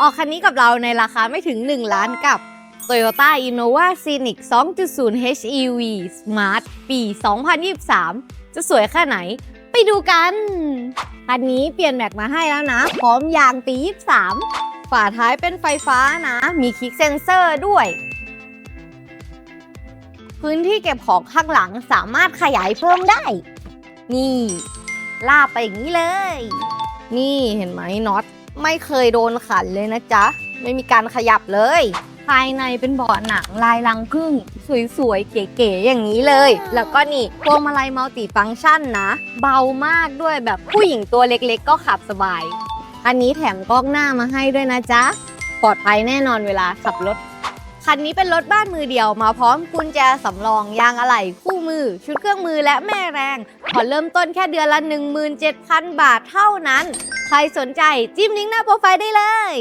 ออกคันนี้กับเราในราคาไม่ถึง 1 ล้านกับ Toyota Innova Scenic 2.0 HEV Smart ปี 2023 จะสวยแค่ไหน ไปดูกันคันนี้เปลี่ยนแม็กมาให้แล้วนะ พร้อมยางปี 23 ฝาท้ายเป็นไฟฟ้านะ มีคลิกเซนเซอร์ด้วย พื้นที่เก็บของข้างหลังสามารถขยายเพิ่มได้ นี่ ลาบไปอย่างนี้เลย นี่เห็นไหมน็อต ไม่เคยโดนขันเลยนะจ๊ะ ไม่มีการขยับเลย ภายในเป็นเบาะหนังลายลังพึ่งสวยๆ เก๋ๆ อย่างนี้เลย แล้วก็นี่พวงมาลัยมัลติฟังก์ชันนะ เบามากด้วยแบบผู้หญิงตัวเล็กๆ ก็ขับสบาย อันนี้แถมกล้องหน้ามาให้ด้วยนะจ๊ะ ปลอดภัยแน่นอนเวลาขับรถ คันนี้เป็นรถบ้านมือเดียวมาพร้อมกุญแจสำรองยางอะไหล่คู่มือ ชุดเครื่องมือและแม่แรงขอเริ่มต้นแค่เดือนละ 17,000 บาทเท่านั้น ใครสนใจจิ้มลิงก์หน้าโปรไฟล์ได้เลย